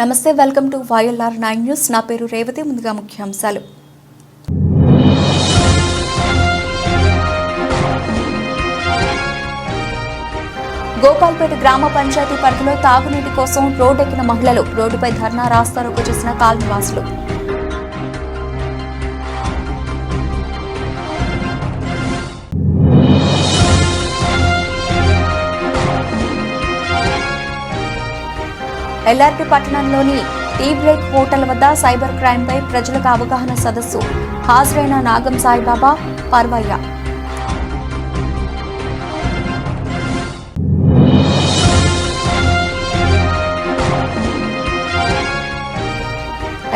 నమస్తే welcome to YLR nine news. నా పేరు రేవతి ముందుగా ముఖ్యాంశాలు. గోపాల్పేట గ్రామ పంచాయతీ పరిధిలో తాగునీటి కోసం రోడ్డెక్కిన మహిళలు రోడ్డుపై ధర్నా రాస్తారోకో చేసిన కాలనివాసులు ఎల్ఆర్పి పట్టణంలోని టీ బ్రేక్ హోటల్ వద్ద సైబర్ క్రైమ్ పై ప్రజలకు అవగాహన సదస్సు. హాజరైన నాగం సాయిబాబా పర్వయ్య.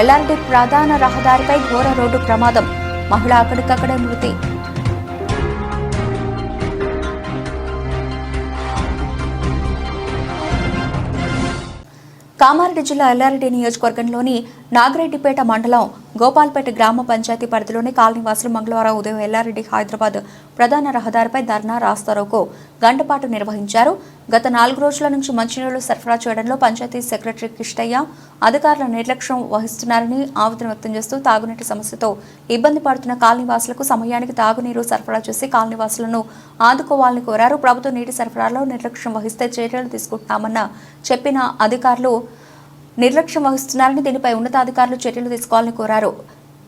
ఎల్ఆర్డి ప్రధాన రహదారిపై ఘోర రోడ్డు ప్రమాదం. మహిళ అక్కడికక్కడే మృతి. కామారెడ్డి జిల్లా ఎల్లారెడ్డి నియోజకవర్గంలోని నాగిరెడ్డిపేట మండలం గోపాల్పేట గ్రామ పంచాయతీ పరిధిలోని కాలనీవాసులు మంగళవారం ఉదయం ఎల్లారెడ్డి హైదరాబాద్ ప్రధాన రహదారిపై ధర్నా రాస్తారోకో గంటపాటు నిర్వహించారు. గత నాలుగు రోజుల నుంచి మంచినీళ్ళు సరఫరా చేయడంలో పంచాయతీ సెక్రటరీ కిష్టయ్య అధికారుల నిర్లక్ష్యం వహిస్తున్నారని ఆవేదన వ్యక్తం చేస్తూ తాగునీటి సమస్యతో ఇబ్బంది పడుతున్న కాలనీవాసులకు సమయానికి తాగునీరు సరఫరా చేసి కాలనీవాసులను ఆదుకోవాలని కోరారు. ప్రభుత్వ నీటి సరఫరాలో నిర్లక్ష్యం వహిస్తే చర్యలు తీసుకుంటామన్న చెప్పిన అధికారులు నిర్లక్ష్యం వహిస్తున్నారని దీనిపై ఉన్నతాధికారులు చర్యలు తీసుకోవాలని కోరారు.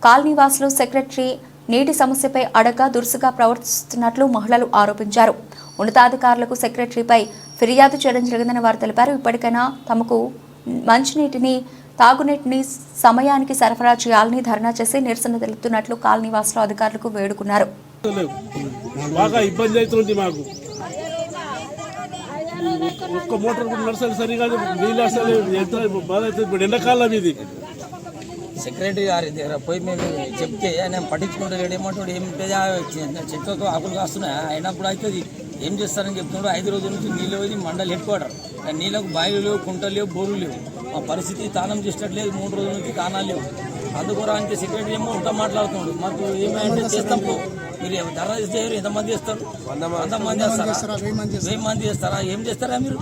కాలనీవాసులు సెక్రటరీ నీటి సమస్యపై అడగా దురుసుగా ప్రవర్తిస్తున్నట్లు మహిళలు ఆరోపించారు. ఉన్నతాధికారులకు సెక్రటరీపై ఫిర్యాదు చేయడం జరిగిందని వారు తెలిపారు. ఇప్పటికైనా తమకు మంచినీటిని తాగునీటిని సమయానికి సరఫరా చేయాలని ధర్నా చేసి నిరసన తెలుపుతున్నట్లు కాలనీవాసులు అధికారులకు వేడుకున్నారు. బాగా ఇబ్బంది అవుతుంది మాకు. ఒక్క మోటార్ కూడా నడసాలి సరిగా నీళ్ళు అసలు ఎంత బాధ అవుతుంది. ఇప్పుడు ఎండాకాలం ఇది. సెక్రటరీ గారి దగ్గర పోయి మేము చెప్తే ఆయన పట్టించుకుంటాడు ఏమంటాడు ఏం పెద్ద చెట్లతో ఆకులు కాస్తున్నాయి? అయినప్పుడు అవుతుంది ఏం చేస్తారని చెప్తున్నాడు. ఐదు రోజుల నుంచి నీళ్ళు పోయి మండలి హెడ్ క్వార్టర్. నీళ్ళకు బావిలు లేవు కుంటలు లేవు బోర్లు లేవు. మా పరిస్థితి తానం చేసినట్లేదు. మూడు రోజుల నుంచి తానాలు లేవు. అందుకోరానికి సెక్రటరీ ఏమో ఉంటా మాట్లాడుతున్నాడు. మాకు ఏమైనా చేస్తాం పో. మీరు ధర ఎవరు ఎంతమంది చేస్తారు? వంద మంది. చేస్తారా? వెయ్యి మంది చేస్తారా? ఏం చేస్తారా మీరు?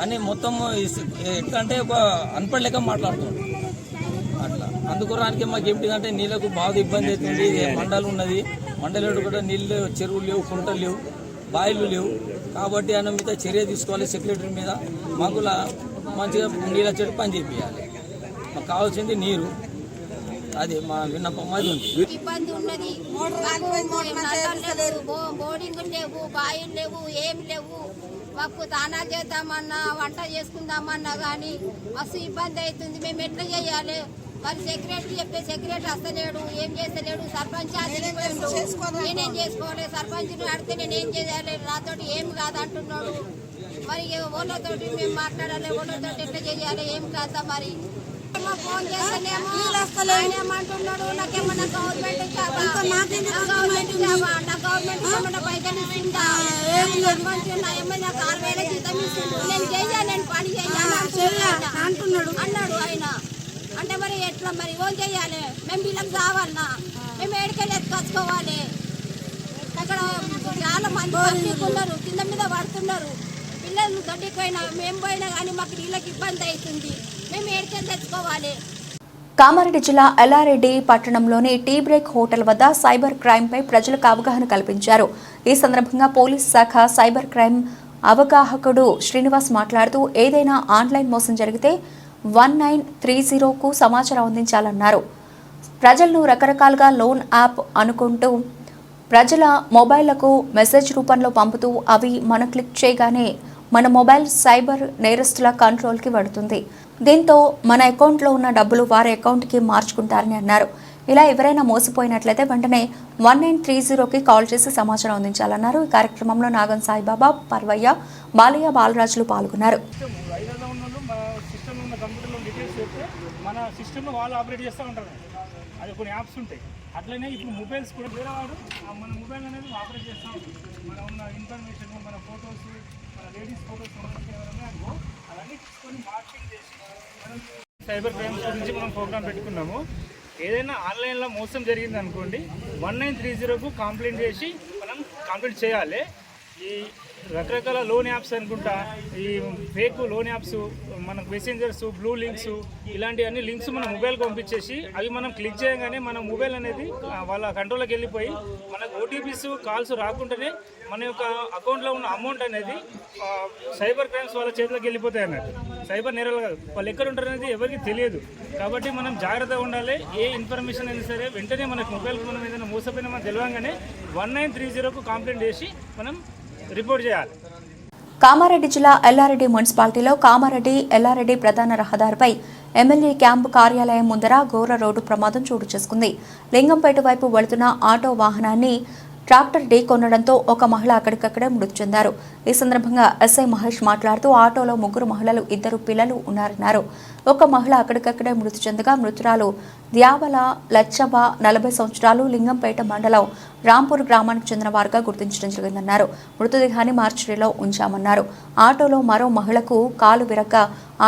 అని మొత్తం ఇస్- ఎట్లా అంటే ఒక అన్పడి లెక్క మాట్లాడుతున్నాడు. అట్లా. అందుకోరానికి మాకు ఏంటిదంటే నీళ్ళకు బాగా ఇబ్బంది అవుతుంది. ఇది మండలు ఉన్నది. మండలేడు కూడా నీళ్ళు చెరువులు లేవు కుంటలు లేవు బాయిలు లేవు. కాబట్టి ఆయన మీద చర్య తీసుకోవాలి సెక్రటరీ మీద. మాకు లా- మంచిగా నీళ్ళ చెట్టు పని చేపించాలి మాకు కావాల్సింది నీరు. అది మా విన్నపం అది ఉంది. ఇబ్బంది ఉన్నది. నల్లాలు లేవు. బాయిలు లేవు ఏమి లేవు. మాకు తానాలు చేద్దామన్నా వంట చేసుకుందామన్నా కానీ మస్తు ఇబ్బంది అవుతుంది. మేము ఎట్లా చేయాలి? మరి సెక్రటరీ చెప్తే సెక్రటరీ వస్తలేడు ఏం చేస్తలేడు సర్పంచ్. నేనేం చేసుకోవాలి? సర్పంచ్ అడిగితే నేనేం చేయాలి? నాతోటి ఏం కాదు అంటున్నాడు మరి ఓళ్ళతోటి మేము మాట్లాడాలి ఓళ్ళతోటి ఎట్లా చేయాలి? ఏం కాదా మరి. ఫోన్ చేస్తేనేమో ఆయన ఏమంటున్నాడు నాకేమన్నా గవర్నమెంట్ నా గవర్నమెంట్ ఏమన్నా పైసలు ఇస్తుందా ఏమైనా ఆరు వేల జీతం ఇస్తుండు నేను చెయ్యాలి నేను పని చేయాలి అంటున్నాడు. అన్నాడు ఆయన. అంటే మరి ఎట్లా మరి? ఓన్ చేయాలి? మేము వీళ్ళకి కావాలన్నా మేము ఏడికెళ్ళి ఎత్తుకొచ్చుకోవాలి అక్కడ చాలా మంది ఉన్నారు కింద మీద పడుతున్నారు. పిల్లలు దొడ్డికి పోయినా మేము పోయినా కానీ మాకు నీళ్ళకి ఇబ్బంది అవుతుంది. మేము ఏడికెళ్ళి తెచ్చుకోవాలి? కామారెడ్డి జిల్లా ఎల్లారెడ్డి పట్టణంలోని టీ బ్రేక్ హోటల్ వద్ద సైబర్ క్రైమ్పై ప్రజలకు అవగాహన కల్పించారు. ఈ సందర్భంగా పోలీస్ శాఖ సైబర్ క్రైమ్ అవగాహకుడు శ్రీనివాస్ మాట్లాడుతూ ఏదైనా ఆన్లైన్ మోసం జరిగితే వన్ నైన్ త్రీ జీరోకు సమాచారం అందించాలన్నారు. ప్రజలను రకరకాలుగా లోన్ యాప్ అనుకుంటూ ప్రజల మొబైళ్ళకు మెసేజ్ రూపంలో పంపుతూ అవి మనం క్లిక్ చేయగానే మన మొబైల్ సైబర్ నేరస్తుల కంట్రోల్కి పడుతుంది. దీంతో మన అకౌంట్లో ఉన్న డబ్బులు వారి అకౌంట్కి మార్చుకుంటారని అన్నారు. ఇలా ఎవరైనా మోసపోయినట్లయితే వెంటనే వన్ నైన్ త్రీ జీరోకి కాల్ చేసి సమాచారం అందించాలన్నారు. ఈ కార్యక్రమంలో నాగం సాయిబాబా పర్వయ్య బాలయ్య బాలరాజులు పాల్గొన్నారు. మన సిస్టంలో వాళ్ళు ఆపరేట్ చేస్తూ ఉంటారు. అది కొన్ని యాప్స్ ఉంటాయి. అట్లనే ఇప్పుడు మొబైల్స్ కూడా వేరే వాడు. మన మొబైల్ అనేది ఆపరేట్ చేస్తూ ఉంటాం మన ఉన్న ఇన్ఫర్మేషన్ మన ఫొటోస్ లేడీస్ అవన్నీ తీసుకొని మార్కెటింగ్ చేసి మనం సైబర్ క్రైమ్స్ గురించి మనం ప్రోగ్రామ్ పెట్టుకున్నాము. ఏదైనా ఆన్లైన్లో మోసం జరిగింది అనుకోండి వన్ నైన్ త్రీ జీరోకు కంప్లైంట్ చేసి మనం కంప్లైంట్ చేయాలి. ఈ రకరకాల లోన్ యాప్స్ అనుకుంటా ఈ ఫేక్ లోన్ యాప్స్ మనకు మెసెంజర్స్ బ్లూ లింక్స్ ఇలాంటి అన్ని లింక్స్ మన మొబైల్కి పంపించేసి అవి మనం క్లిక్ చేయగానే మన మొబైల్ అనేది వాళ్ళ కంట్రోల్కి వెళ్ళిపోయి మనకు ఓటీపీస్ కాల్స్ రాకుండానే మన యొక్క అకౌంట్లో ఉన్న అమౌంట్ అనేది సైబర్ క్రైమ్స్ వాళ్ళ చేతిలోకి వెళ్ళిపోతాయి అన్నట్టు. సైబర్ నేరాలు కాదు. వాళ్ళు ఎక్కడ ఉంటారు అనేది ఎవరికి తెలియదు. కాబట్టి మనం జాగ్రత్తగా ఉండాలి. ఏ ఇన్ఫర్మేషన్ అయినా సరే వెంటనే మనకు మొబైల్ ఫోన్ ఏదైనా మోసపోయినా మనం తెలియగానే వన్ నైన్ త్రీ జీరోకు కంప్లైంట్ చేసి మనం రిపోర్ట్ చేయాలి. కామారెడ్డి జిల్లా ఎల్లారెడ్డి మున్సిపాలిటీలో కామారెడ్డి ఎల్లారెడ్డి ప్రధాన రహదారిపై ఎమ్మెల్యే క్యాంపు కార్యాలయం ముందర ఘోర రోడ్డు ప్రమాదం చోటు చేసుకుంది. లింగంపేట వైపు వెళుతున్న ఆటో వాహనాన్ని ట్రాక్టర్ ఢీ కొనడంతో ఒక మహిళ అక్కడికక్కడే మృతి చెందారు. ఈ సందర్భంగా ఎస్ఐ మహేష్ మాట్లాడుతూ ఆటోలో ముగ్గురు మహిళలు ఇద్దరు పిల్లలు ఉన్నారన్నారు. ఒక మహిళ అక్కడికక్కడే మృతి చెందగా మృతురాలు ద్యావల లచ్చవ నలభై సంవత్సరాలు లింగంపేట మండలం రాంపూర్ గ్రామానికి చెందిన వారుగా గుర్తించడం జరిగిందన్నారు. మృతదేహాన్ని మార్చిలో ఉంచామన్నారు. ఆటోలో మరో మహిళకు కాలు విరక్క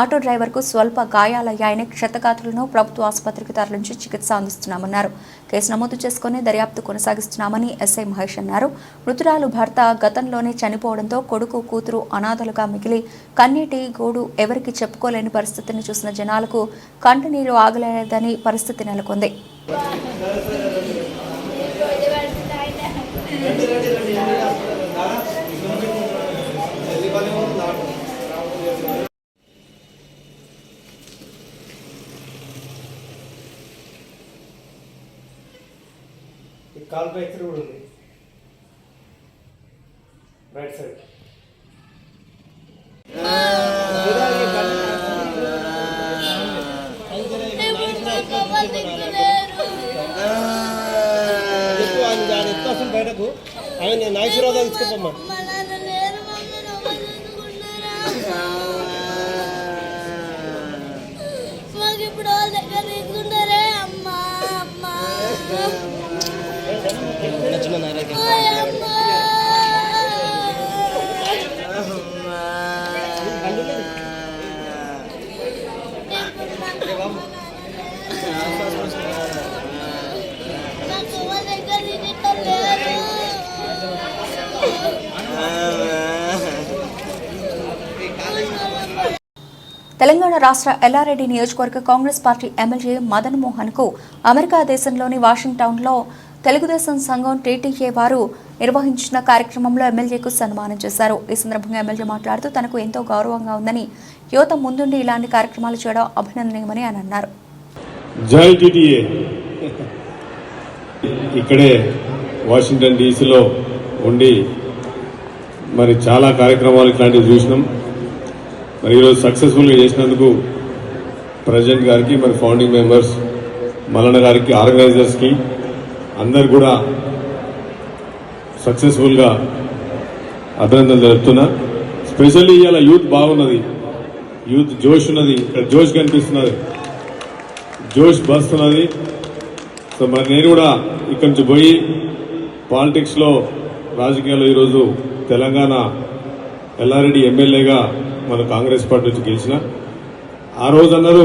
ఆటో డ్రైవర్కు స్వల్ప గాయాలయ్యాయని క్షతగాత్రులను ప్రభుత్వ ఆసుపత్రికి తరలించి చికిత్స అందిస్తున్నామన్నారు. కేసు నమోదు చేసుకుని దర్యాప్తు కొనసాగిస్తున్నామని ఎస్ఐ మహేష్ అన్నారు. మృతురాలు భర్త గతంలోనే చనిపోవడంతో కొడుకు కూతురు అనాథలుగా మిగిలి కన్నీటి గోడు ఎవరికి చెప్పుకోలేని పరిస్థితిని చూసిన జనాలకు కంటనీరు ఆగలేదని పరిస్థితి నెలకొంది. ఇది కాల్ కూడా ఉంది. Right side. చెప్పు ఆయన ఆయన బయటకు ఆయన నాగేశ్వరరావు తీసుకుపోమ్మా మాకు ఇప్పుడు తెలంగాణ రాష్ట్ర ఎల్లారెడ్డి నియోజకవర్గ కాంగ్రెస్ పార్టీ ఎమ్మెల్యే మదన్ మోహన్కు అమెరికా దేశంలోని వాషింగ్టన్లో తెలుగుదేశం సంఘం టీటీఏ వారు నిర్వహించిన కార్యక్రమంలో ఎమ్మెల్యేకు సన్మానం చేశారు. ఈ సందర్భంగా ఎమ్మెల్యే మాట్లాడుతూ తనకు ఎంతో గౌరవంగా ఉందని యువత ముందుండి ఇలాంటి కార్యక్రమాలు చేయడం అభినందనీయమని ఆయన అన్నారు. జై ఇక్కడే వాషింగ్టన్ డీసీలో ఉండి మరి చాలా కార్యక్రమాలు ఇట్లాంటివి చూసినాం. మరి ఈరోజు సక్సెస్ఫుల్గా చేసినందుకు ప్రెసిడెంట్ గారికి మరి ఫౌండింగ్ మెంబర్స్ మల్లన్న గారికి ఆర్గనైజర్స్కి అందరు కూడా సక్సెస్ఫుల్గా అభినందనలు తెలుపుతున్నా. స్పెషల్లీ ఇవాళ యూత్ బాగున్నది. యూత్ జోష్ ఉన్నది. ఇక్కడ జోష్ కనిపిస్తున్నది. జోష్ బస్తున్నది. సో మరి నేను కూడా ఇక్కడి నుంచి పోయి పాలిటిక్స్లో రాజకీయాల్లో ఈరోజు తెలంగాణ ఎల్లారెడ్డి ఎమ్మెల్యేగా మన కాంగ్రెస్ పార్టీ నుంచి గెలిచిన ఆ రోజు అన్నారు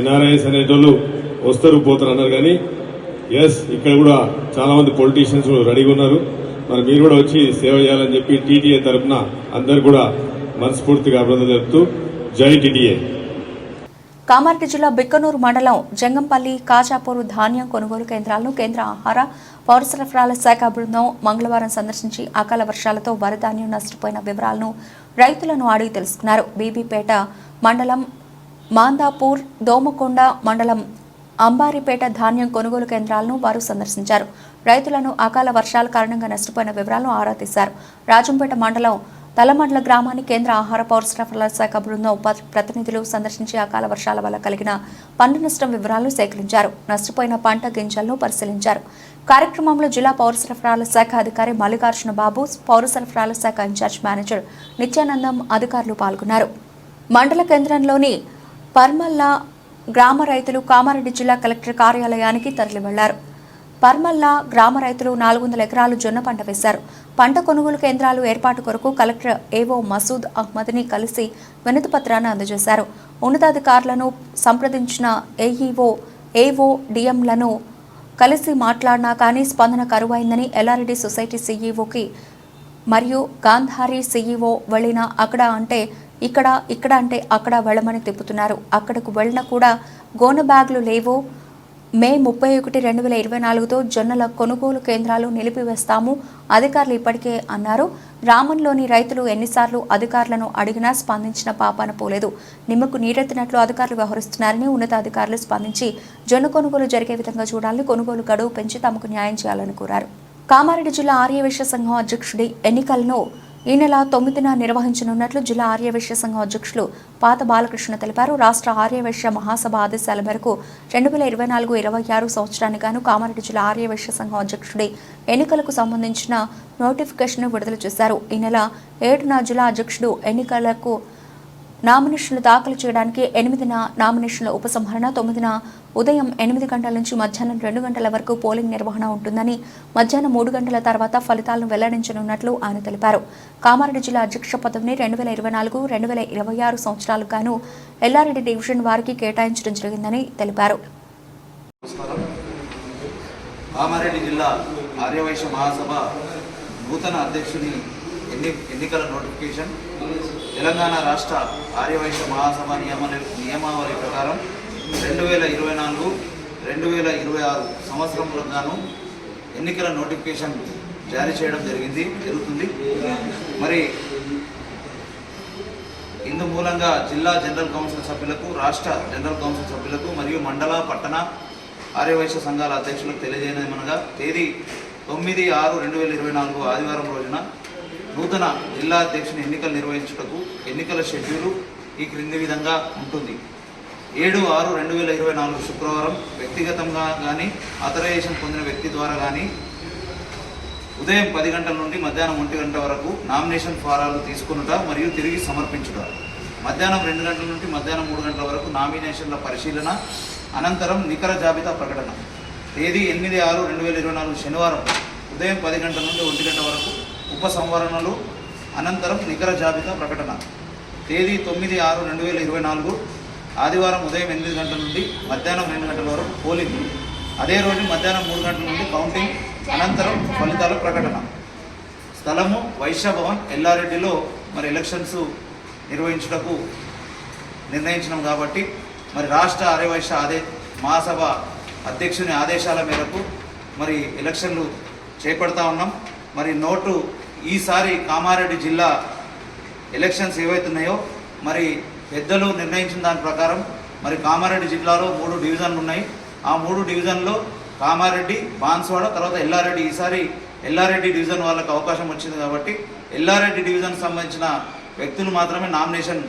ఎన్ఆర్ఐఎస్ అనేటోళ్ళు వస్తారు పోతారు అన్నారు కానీ ఎస్ ఇక్కడ కూడా చాలా మంది పొలిటీషియన్స్ రెడీగా ఉన్నారు. మరి మీరు కూడా వచ్చి సేవ చేయాలని చెప్పి టీటీఏ తరఫున అందరు కూడా మనస్ఫూర్తిగా అభినందన తెలుపుతూ జై టీటీఏ. కామారెడ్డి జిల్లా బిక్కనూరు మండలం జంగంపల్లి కాచాపూర్ ధాన్యం కొనుగోలు కేంద్రాలను కేంద్ర ఆహార పౌర సరఫరాల శాఖ బృందం మంగళవారం సందర్శించి అకాల వర్షాలతో వరిధాన్యం నష్టపోయిన వివరాలను రైతులను అడిగి తెలుసుకున్నారు. బీబీపేట మండలం మాందాపూర్ దోమకొండ మండలం అంబారిపేట ధాన్యం కొనుగోలు కేంద్రాలను వారు సందర్శించారు. రైతులను అకాల వర్షాల కారణంగా నష్టపోయిన వివరాలను ఆరా తీశారు. రాజంపేట మండలం తలమండల గ్రామాన్ని కేంద్ర ఆహార పౌర సరఫరాల శాఖ బృందం ఉప ప్రతినిధులు సందర్శించి అకాల వర్షాల వల్ల కలిగిన పంట నష్టం వివరాలను సేకరించారు. నష్టపోయిన పంట గింజలను పరిశీలించారు. కార్యక్రమంలో జిల్లా పౌర సరఫరాల శాఖ అధికారి మల్లికార్జున బాబు పౌర సరఫరాల శాఖ ఇన్ఛార్జ్ మేనేజర్ నిత్యానందం అధికారులు పాల్గొన్నారు. మండల కేంద్రంలోని పర్మల్ల గ్రామ రైతులు కామారెడ్డి జిల్లా కలెక్టర్ కార్యాలయానికి తరలి వెళ్ళారు పర్మల్లా గ్రామ రైతులు నాలుగు వందల ఎకరాలు జొన్న పంట వేశారు. పంట కొనుగోలు కేంద్రాలు ఏర్పాటు కొరకు కలెక్టర్ ఏవో మసూద్ అహ్మద్ని కలిసి వినతి పత్రాన్ని అందజేశారు. ఉన్నతాధికారులను సంప్రదించిన ఏఈఓ ఏవో డిఎంలను కలిసి మాట్లాడినా కానీ స్పందన కరువైందని ఎల్ఆర్డి సొసైటీ సీఈఓకి మరియు గాంధారి సీఈఓ వెళ్ళినా అక్కడ అంటే ఇక్కడ ఇక్కడ అంటే అక్కడ వెళ్ళమని తిప్పుతున్నారు. అక్కడకు వెళ్ళినా కూడా గోన బ్యాగులు లేవో. మే ముప్పై ఒకటి రెండు వేల ఇరవై నాలుగుతో జొన్నల కొనుగోలు కేంద్రాలు నిలిపివేస్తాము అధికారులు ఇప్పటికే అన్నారు. గ్రామంలోని రైతులు ఎన్నిసార్లు అధికారులను అడిగినా స్పందించిన పాపాన పోలేదు నిమ్మకు నీరెత్తినట్లు అధికారులు వ్యవహరిస్తున్నారని ఉన్నతాధికారులు స్పందించి జొన్న కొనుగోలు జరిగే విధంగా చూడాలని కొనుగోలు గడువు పెంచి తమకు న్యాయం చేయాలని కోరారు. కామారెడ్డి జిల్లా ఆర్యవైశ్య సంఘం అధ్యక్షుడి ఎన్నికలను ఈ నెల తొమ్మిదిన నిర్వహించనున్నట్లు జిల్లా ఆర్యవైశ్య సంఘం అధ్యక్షులు పాత బాలకృష్ణ తెలిపారు. రాష్ట్ర ఆర్యవైశ్య మహాసభ ఆదేశాల మేరకు రెండు వేల ఇరవై నాలుగు ఇరవై ఆరు సంవత్సరానికి గాను కామారెడ్డి జిల్లా ఆర్యవైశ్య సంఘం అధ్యక్షుడి ఎన్నికలకు సంబంధించిన నోటిఫికేషన్ విడుదల చేశారు. ఈ నెల ఏడున జిల్లా అధ్యక్షుడు ఎన్నికలకు నామినేషన్లు దాఖలు చేయడానికి ఎనిమిదిన నామినేషన్ల ఉపసంహరణ తొమ్మిదిన ఉదయం ఎనిమిది గంటల నుంచి మధ్యాహ్నం రెండు గంటల వరకు పోలింగ్ నిర్వహణ ఉంటుందని మధ్యాహ్నం మూడు గంటల తర్వాత ఫలితాలను వెల్లడించనున్నట్లు ఆయన తెలిపారు. కామారెడ్డి జిల్లా అధ్యక్ష పదవిని రెండు వేల ఇరవై నాలుగు రెండు వేల ఇరవై ఆరు సంవత్సరాలకు గాను ఎల్లారెడ్డి డివిజన్ వారికి కేటాయించడం జరిగిందని తెలిపారు. కామారెడ్డి జిల్లా ఆర్యవైశ్య మహాసభ నూతన అధ్యక్షుని ఎన్ని ఎన్నికల నోటిఫికేషన్? తెలంగాణ రాష్ట్ర ఆర్యవైశ్య మహాసభ నియమ నియమావళి ప్రకారం రెండు వేల ఇరవై నాలుగు రెండు వేల ఇరవై ఆరు సంవత్సరంలో గాను ఎన్నికల నోటిఫికేషన్ జారీ చేయడం జరిగింది జరుగుతుంది. మరి ఇందు మూలంగా జిల్లా జనరల్ కౌన్సిల్ సభ్యులకు రాష్ట్ర జనరల్ కౌన్సిల్ సభ్యులకు మరియు మండల పట్టణ ఆర్యవైశ్య సంఘాల అధ్యక్షులకు తెలియజేయమనగా తేదీ తొమ్మిది ఆరు రెండు వేల ఇరవై నాలుగు ఆదివారం రోజున నూతన జిల్లా అధ్యక్షుని ఎన్నికలు నిర్వహించుటకు ఎన్నికల షెడ్యూలు ఈ క్రింది విధంగా ఉంటుంది. ఏడు ఆరు రెండు వేల ఇరవై నాలుగు శుక్రవారం వ్యక్తిగతంగా కానీ అథరైజేషన్ పొందిన వ్యక్తి ద్వారా కానీ ఉదయం పది గంటల నుండి మధ్యాహ్నం ఒంటి గంట వరకు నామినేషన్ ఫారాలు తీసుకునుట మరియు తిరిగి సమర్పించుట. మధ్యాహ్నం రెండు గంటల నుండి మధ్యాహ్నం మూడు గంటల వరకు నామినేషన్ల పరిశీలన అనంతరం నికర జాబితా ప్రకటన. తేదీ ఎనిమిది ఆరు రెండు వేల ఇరవై నాలుగు శనివారం ఉదయం పది గంటల నుండి ఒంటి గంట వరకు ఉపసంవరణలు అనంతరం నికర జాబితా ప్రకటన. తేదీ తొమ్మిది ఆరు రెండు వేల ఇరవై నాలుగు ఆదివారం ఉదయం ఎనిమిది గంటల నుండి మధ్యాహ్నం రెండు గంటల వరకు పోలింగ్. అదే రోజు మధ్యాహ్నం మూడు గంటల నుండి కౌంటింగ్ అనంతరం ఫలితాల ప్రకటన. స్థలము వైశ్యభవన్ ఎల్లారెడ్డిలో మరి ఎలక్షన్స్ నిర్వహించుటకు నిర్ణయించినాం కాబట్టి మరి రాష్ట్ర అరవైశ్య ఆదే మహాసభ అధ్యక్షుని ఆదేశాల మేరకు మరి ఎలక్షన్లు చేపడతా ఉన్నాం. మరి నోటు ఈసారి కామారెడ్డి జిల్లా ఎలక్షన్స్ ఏవైతున్నాయో మరి పెద్దలు నిర్ణయించిన దాని ప్రకారం మరి కామారెడ్డి జిల్లాలో మూడు డివిజన్లు ఉన్నాయి. ఆ మూడు డివిజన్లో కామారెడ్డి బాన్స్వాడ తర్వాత ఎల్లారెడ్డి. ఈసారి ఎల్లారెడ్డి డివిజన్ వాళ్ళకి అవకాశం వచ్చింది కాబట్టి ఎల్లారెడ్డి డివిజన్ సంబంధించిన వ్యక్తులు మాత్రమే నామినేషన్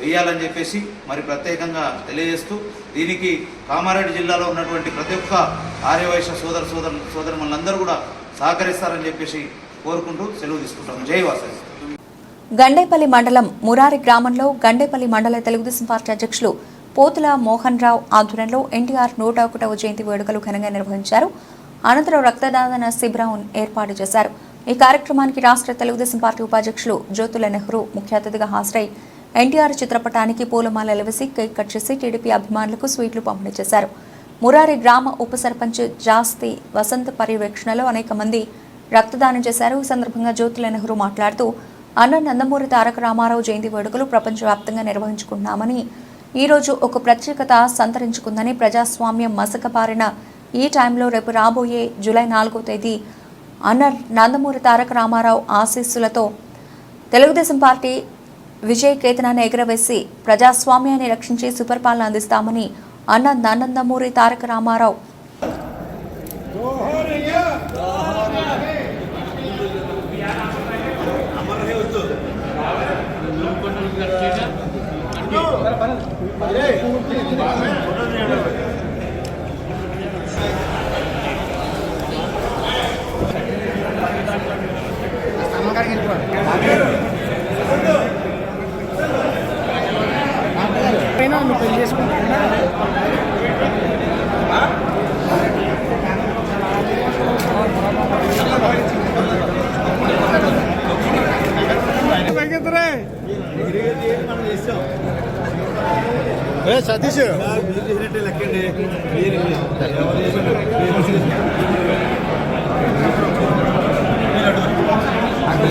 వేయాలని చెప్పేసి మరి ప్రత్యేకంగా తెలియజేస్తూ దీనికి కామారెడ్డి జిల్లాలో ఉన్నటువంటి ప్రతి ఒక్క ఆర్యవైశ్య సోదర సోదర సోదరులందరూ కూడా సహకరిస్తారని చెప్పేసి కోరుకుంటూ సెలవు తీసుకుంటాం జై వాసవి. గండేపల్లి మండలం మురారి గ్రామంలో గండేపల్లి మండల తెలుగుదేశం పార్టీ అధ్యక్షులు పోతుల మోహన్ రావు ఆధ్వర్యంలో ఎన్టీఆర్ నూట ఒకటవ జయంతి వేడుకలు ఘనంగా నిర్వహించారు. అనంతరం రక్తదాన శిబిరం ఏర్పాటు చేశారు. ఈ కార్యక్రమానికి రాష్ట్ర తెలుగుదేశం పార్టీ ఉపాధ్యక్షులు జ్యోతుల నెహ్రూ ముఖ్య అతిథిగా హాజరై ఎన్టీఆర్ చిత్రపటానికి పూలమాలలు వేసి కేక్ కట్ చేసి టీడీపీ అభిమానులకు స్వీట్లు పంపిణీ చేశారు. మురారి గ్రామ ఉప సర్పంచ్ జాస్తి వసంత పర్యవేక్షణలో అనేక మంది రక్తదానం చేశారు. ఈ సందర్భంగా జ్యోతుల నెహ్రూ మాట్లాడుతూ అన్న నందమూరి తారక రామారావు జయంతి వేడుకలు ప్రపంచవ్యాప్తంగా నిర్వహించుకున్నామని ఈ రోజు ఒక ప్రత్యేకత సంతరించుకుందని ప్రజాస్వామ్యం మసకపారిన ఈ టైంలో రేపు రాబోయే జూలై నాలుగో తేదీ అన్నర్ నందమూరి తారక రామారావు ఆశీస్సులతో తెలుగుదేశం పార్టీ విజయ్ కేతనాన్ని ఎగరవేసి ప్రజాస్వామ్యాన్ని రక్షించి సుపరిపాలన అందిస్తామని అన్న నందమూరి తారక రామారావు పైన నువ్వు పెళ్ళి చేసుకుంటున్నా సతీష్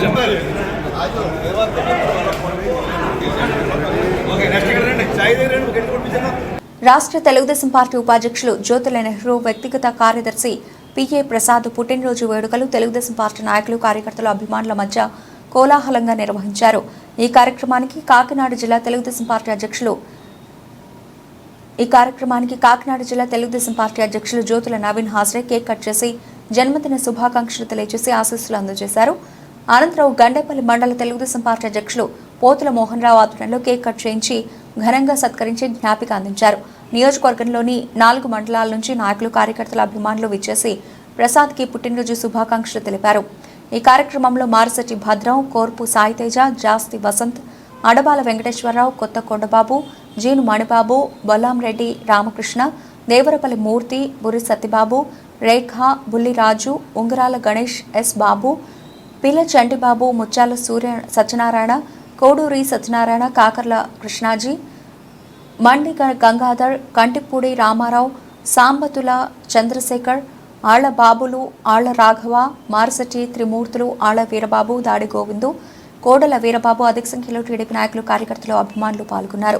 చెప్పాలి రాష్ట్ర తెలుగుదేశం పార్టీ ఉపాధ్యక్షులు జ్యోతుల నెహ్రూ వ్యక్తిగత కార్యదర్శి పిఏ ప్రసాద్ పుట్టినరోజు వేడుకలు తెలుగుదేశం పార్టీ నాయకులు కార్యకర్తలు అభిమానుల మధ్య కోలాహలంగా నిర్వహించారు. ఈ కార్యక్రమానికి కాకినాడ జిల్లా తెలుగుదేశం పార్టీ అధ్యక్షులు ఈ కార్యక్రమానికి కాకినాడ జిల్లా తెలుగుదేశం పార్టీ అధ్యక్షులు జ్యోతుల నవీన్ హాజరే కేక్ కట్ చేసి జన్మదిన శుభాకాంక్షలు తెలియజేసి ఆశీస్సులు అందజేశారు. అనంతరం గండేపల్లి మండల తెలుగుదేశం పార్టీ అధ్యక్షులు పోతుల మోహన్ రావు ఆధ్వర్యంలో కేక్ కట్ చేయించి ఘనంగా సత్కరించి జ్ఞాపిక అందించారు. నియోజకవర్గంలోని నాలుగు మండలాల నుంచి నాయకులు కార్యకర్తల అభిమానులు విచ్చేసి ప్రసాద్కి పుట్టినరోజు శుభాకాంక్షలు తెలిపారు. ఈ కార్యక్రమంలో మారిశెట్టి భద్రం కోర్పు సాయితేజ జాస్తి వసంత్ అడబాల వెంకటేశ్వరరావు కొత్త కొండబాబు జీను మణిబాబు బొల్లాంరెడ్డి రామకృష్ణ దేవరపల్లి మూర్తి బురి సత్యబాబు రేఖ బుల్లిరాజు ఉంగరాల గణేష్ ఎస్ బాబు పిల్ల చంటిబాబు ముత్యాల సూర్య సత్యనారాయణ కోడూరి సత్యనారాయణ కాకర్ల కృష్ణాజీ మండి గంగాధర్ కంటిపూడి రామారావు సాంబతుల చంద్రశేఖర్ ఆళ్ళ బాబులు ఆళ్ళ రాఘవ మారసటి త్రిమూర్తులు ఆళ్ళ వీరబాబు దాడి గోవిందు కోడల వీరబాబు అధిక సంఖ్యలో టీడీపీ నాయకులు కార్యకర్తలు అభిమానులు పాల్గొన్నారు.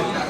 Halo.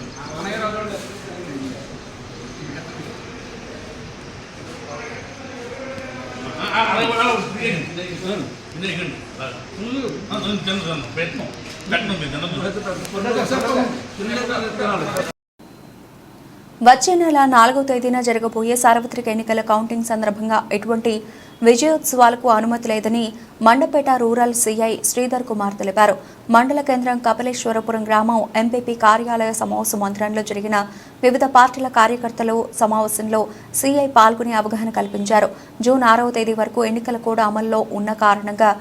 వచ్చే నెల నాలుగో తేదీన జరగబోయే సార్వత్రిక ఎన్నికల కౌంటింగ్ సందర్భంగా ఎటువంటి విజయోత్సవాలకు అనుమతి లేదని మండపేట రూరల్ సీఐ శ్రీధర్ కుమార్ తెలిపారు. మండల కేంద్రం కపిలేశ్వరపురం గ్రామం ఎంపీపీ కార్యాలయ సమావేశ మందిరంలో జరిగిన వివిధ పార్టీల కార్యకర్తలు సమావేశంలో సీఐ పాల్గొని అవగాహన కల్పించారు. జూన్ ఆరవ తేదీ వరకు ఎన్నికల కూడా అమల్లో ఉన్న కారణంగా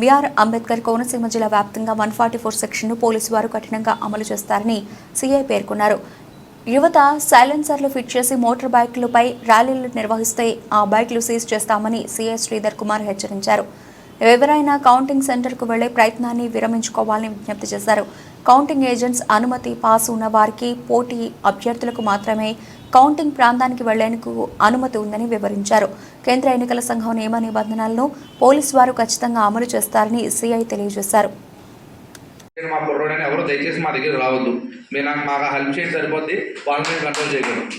బీఆర్ అంబేద్కర్ కోనసీమ జిల్లా వ్యాప్తంగా వన్ ఫార్టీ ఫోర్ సెక్షన్ను పోలీసు వారు కఠినంగా అమలు చేస్తారని సీఐ పేర్కొన్నారు. యువత సైలెన్సర్లు ఫిట్ చేసి మోటార్ బైకులపై ర్యాలీలు నిర్వహిస్తే ఆ బైక్లు సీజ్ చేస్తామని సీఐ శ్రీధర్ కుమార్ హెచ్చరించారు. ఎవరైనా కౌంటింగ్ సెంటర్కు వెళ్ళే ప్రయత్నాన్ని విరమించుకోవాలని విజ్ఞప్తి చేశారు. కౌంటింగ్ ఏజెంట్స్ అనుమతి పాస్ ఉన్న వారికి పోటీ అభ్యర్థులకు మాత్రమే కౌంటింగ్ ప్రాంతానికి వెళ్ళేందుకు అనుమతి ఉందని వివరించారు. కేంద్ర ఎన్నికల సంఘం నియమ నిబంధనలను పోలీసు వారు ఖచ్చితంగా అమలు చేస్తారని సీఐ తెలియజేశారు. నేను మా కుర్రోడని ఎవరు దయచేసి మా దగ్గర రావద్దు. మీరు నాకు మాకు హెల్ప్ చేసి సరిపోద్ది. వాళ్ళని మేము కంట్రోల్ చేయగలం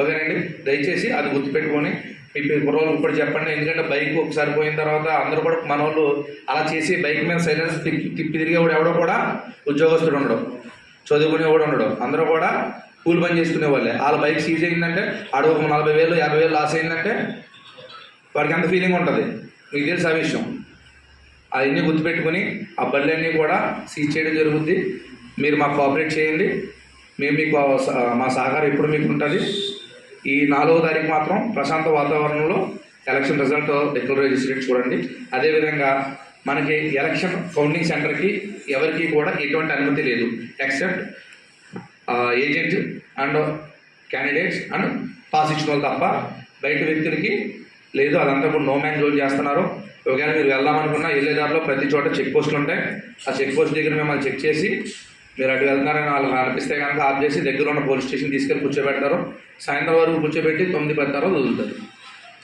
ఓకేనండి? దయచేసి అది గుర్తుపెట్టుకొని మీ కుర్రోళ్ళు ఇప్పుడు చెప్పండి. ఎందుకంటే బైక్ ఒకసారి పోయిన తర్వాత అందరూ కూడా మన వాళ్ళు అలా చేసి బైక్ మీద సైలెన్స్ తిప్పి తిప్పి తిరిగేవాడు ఎవడో కూడా ఉద్యోగస్తుడు ఉండడు. చదువుకునేవాడు ఉండడం. అందరూ కూడా కూలి పని చేసుకునే వాళ్ళే. వాళ్ళ బైక్ సీజ్ అయిందంటే ఆడు ఒక నలభై వేలు యాభై వేలు లాస్ అయిందంటే వాడికి ఎంత ఫీలింగ్ ఉంటుంది? మీకు తెలుసు ఆ విషయం. అవన్నీ గుర్తుపెట్టుకుని ఆ బళ్ళన్నీ కూడా సీజ్ చేయడం జరుగుద్ది. మీరు మాకు కోఆపరేట్ చేయండి. మేము మీకు మా సహకారం ఎప్పుడు మీకు ఉంటుంది. ఈ నాలుగో తారీఖు మాత్రం ప్రశాంత వాతావరణంలో ఎలక్షన్ రిజల్ట్ డిక్లరేజ్ చేసినట్టు చూడండి. అదేవిధంగా మనకి ఎలక్షన్ కౌంటింగ్ సెంటర్కి ఎవరికి కూడా ఎటువంటి అనుమతి లేదు. Except agent and candidates and pass ఇచ్చిన వాళ్ళు తప్ప బయట వ్యక్తులకి లేదు. అదంతా కూడా నో మ్యాన్ జోన్ చేస్తున్నారు. ఒకవేళ మీరు వెళ్దామనుకున్నా వెళ్ళే దారిలో ప్రతి చోట చెక్ పోస్టులు ఉంటాయి. ఆ చెక్ పోస్ట్ దగ్గర మిమ్మల్ని చెక్ చేసి మీరు అటు వెళ్తున్నారని వాళ్ళకి అనిపిస్తే కనుక ఆఫ్ చేసి దగ్గర ఉన్న పోలీస్ స్టేషన్ తీసుకెళ్ళి కూర్చోబెడతారు. సాయంత్రం వరకు కూర్చోబెట్టి తొమ్మిది పది తర్వాత వదులుతారు.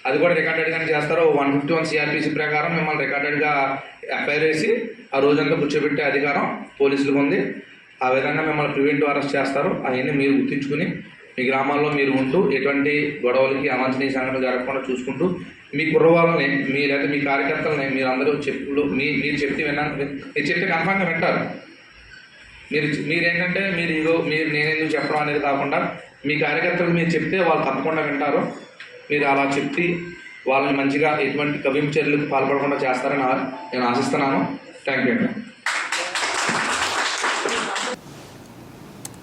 అది కూడా రికార్డెడ్గానే చేస్తారు. వన్ ఫిఫ్టీ వన్ సిఆర్పిసి ప్రకారం మిమ్మల్ని రికార్డెడ్గా ఎఫ్ఐఆర్ వేసి ఆ రోజంతా కూర్చోబెట్టే అధికారం పోలీసులకు ఉంది. ఆ విధంగా మిమ్మల్ని ప్రివెంటివ్ అరెస్ట్ చేస్తారు. అవన్నీ మీరు గుర్తించుకుని మీ గ్రామాల్లో మీరు ఉంటూ ఎటువంటి గొడవలకి అవాంఛనీయ సంఘటనలు జరగకుండా చూసుకుంటూ మీ కుర్రవాళ్ళని మీ లేదా మీ కార్యకర్తలని మీరు అందరూ చెప్పులు మీ మీరు చెప్తే విన్నా మీరు చెప్తే కన్ఫామ్గా వింటారు. మీరు మీరేంటంటే మీరు ఇదో మీరు నేనేందుకు చెప్పడం అనేది కాకుండా మీ కార్యకర్తలు మీరు చెప్తే వాళ్ళు తప్పకుండా వింటారు. మీరు అలా చెప్పి వాళ్ళని మంచిగా ఎటువంటి కవింపు చర్యలకు పాల్పడకుండా చేస్తారని నేను ఆశిస్తున్నాను. థ్యాంక్ యూ అండి.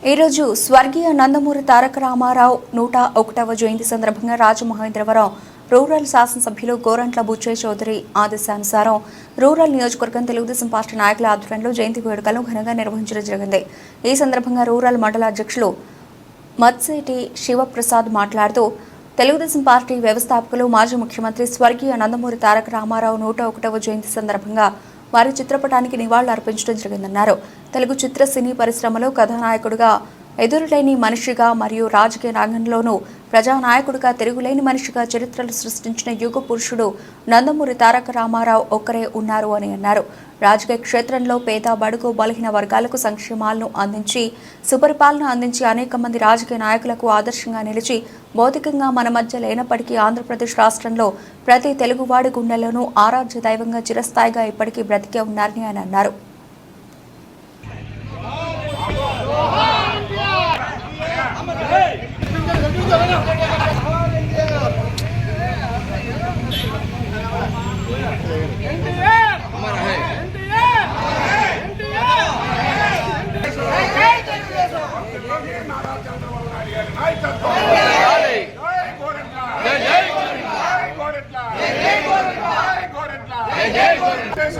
ఈరోజు స్వర్గీయ నందమూరి తారక రామారావు నూట ఒకటవ జయంతి సందర్భంగా రాజమహేంద్రవరం రూరల్ శాసనసభ్యులు గోరంట్ల బుచ్చయ్య చౌదరి ఆదేశానుసారం రూరల్ నియోజకవర్గం తెలుగుదేశం పార్టీ నాయకుల ఆధ్వర్యంలో జయంతి వేడుకలను ఘనంగా నిర్వహించడం జరిగింది. ఈ సందర్భంగా రూరల్ మండల అధ్యక్షులు మత్సేటి శివప్రసాద్ మాట్లాడుతూ తెలుగుదేశం పార్టీ వ్యవస్థాపకులు మాజీ ముఖ్యమంత్రి స్వర్గీయ నందమూరి తారక రామారావు నూట ఒకటవ జయంతి సందర్భంగా వారి చిత్రపటానికి నివాళులు అర్పించడం జరిగిందన్నారు. తెలుగు చిత్ర సినీ పరిశ్రమలో కథానాయకుడిగా ఎదురులేని మనిషిగా మరియు రాజకీయ రంగంలోనూ ప్రజానాయకుడిగా తిరుగులేని మనిషిగా చరిత్రలు సృష్టించిన యుగ పురుషుడు నందమూరి తారక రామారావు ఒక్కరే ఉన్నారు అని అన్నారు. రాజకీయ క్షేత్రంలో పేద బడుగు బలహీన వర్గాలకు సంక్షేమాలను అందించి సుపరిపాలన అందించి అనేక మంది రాజకీయ నాయకులకు ఆదర్శంగా నిలిచి భౌతికంగా మన మధ్య లేనప్పటికీ ఆంధ్రప్రదేశ్ రాష్ట్రంలో ప్రతి తెలుగువాడి గుండెల్లోనూ ఆరాధ్య దైవంగా చిరస్థాయిగా ఇప్పటికీ బ్రతికే ఉన్నారని ఆయన అన్నారు. ఈ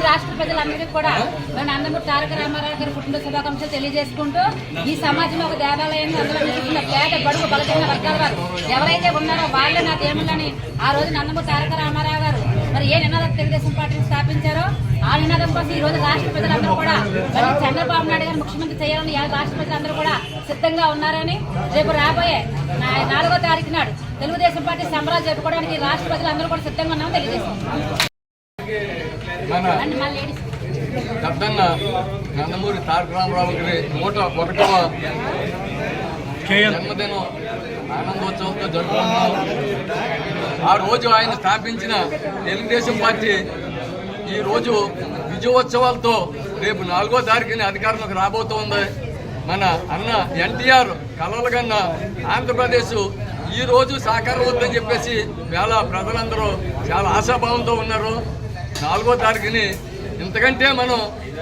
రాష్ట్ర ప్రజలందరికీ కూడా మన అందరూ తారక రామారావు గారి కుటుంబ శుభాకాంక్షలు తెలియజేసుకుంటూ ఈ సమాజం ఒక దేవాలయంలో అందులో నిలుస్తున్న పేద బడుగు బలహీన వర్గాల వారు ఎవరైతే ఉన్నారో వాళ్ళే నా దేవుళ్ళని ఆ రోజు నందమూరి తారక రామారావు గారు మరి ఏ నినాదం తెలుగుదేశం పార్టీని స్థాపించారో ఆ నినాదం కోసం ఈ రోజు రాష్ట్ర ప్రజలందరూ కూడా మరి చంద్రబాబు నాయుడు గారు ముఖ్యమంత్రి చేయాలని రాష్ట్ర ప్రజలందరూ కూడా సిద్ధంగా ఉన్నారని రేపు రాబోయే నాలుగో తారీఖు నాడు తెలుగుదేశం పార్టీ సంబరాలు జరుపుకోవడానికి రాష్ట్ర ప్రజలందరూ కూడా సిద్ధంగా ఉన్నామని పెద్దన్న నందమూరి తారక రామారావు గారి నూట ఒకటవ జన్మదినం ఆనందోత్సవంతో జరుపుకున్నాం ఆ రోజు ఆయన స్థాపించిన తెలుగుదేశం పార్టీ ఈరోజు విజయోత్సవాలతో రేపు నాలుగో తారీఖుని అధికారంలోకి రాబోతోంది మన అన్న ఎన్టీఆర్ కలలుగన్న ఆంధ్రప్రదేశ్ ఈ రోజు సాకారం అవుతుందని చెప్పేసి వేళ ప్రజలందరూ చాలా ఆశాభావంతో ఉన్నారు. నాలుగో తారీఖుని ఇంతకంటే మనం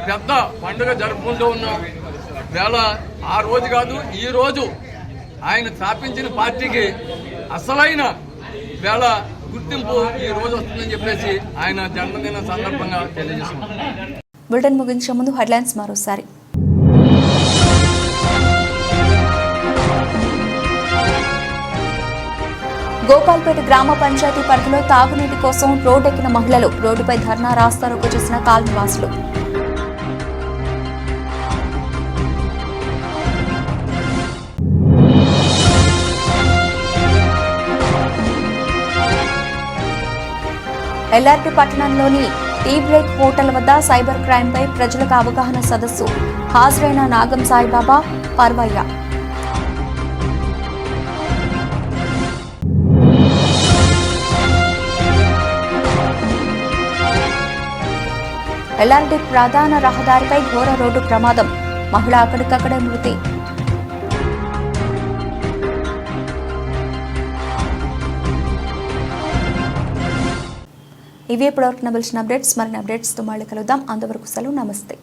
పెద్ద పండుగ జరుపుకుంటూ ఉన్నాం. వేళ ఆ రోజు కాదు ఈ రోజు ఆయన స్థాపించిన పార్టీకి అసలైన వేళ గుర్తింపు ఈ రోజు వస్తుందని చెప్పేసి ఆయన జన్మదిన సందర్భంగా తెలియజేస్తున్నారు బులెటిన్ ముగించే ముందు హెడ్లైన్స్ మరోసారి. గోపాల్పేట గ్రామ పంచాయతీ పరిధిలో తాగునీటి కోసం రోడ్డెక్కిన మహిళలు రోడ్డుపై ధర్నా రాస్తారోకో చేసిన కాలనివాసులు ఎల్ఆర్పి పట్టణంలోని టీ బ్రేక్ హోటల్ వద్ద సైబర్ క్రైమ్పై ప్రజలకు అవగాహన సదస్సు. హాజరైన నాగం సాయిబాబా పర్వయ్య. ఎల్ఆర్డి ప్రధాన రహదారిపై ఘోర రోడ్డు ప్రమాదం. మహిళ అక్కడికక్కడే మృతి. ఇవే ఇప్పటివరకు నవలసిన అప్డేట్స్. మరిన్ని అప్డేట్స్తో మళ్ళీ కలుద్దాం. అంతవరకు సెలవు. నమస్తే.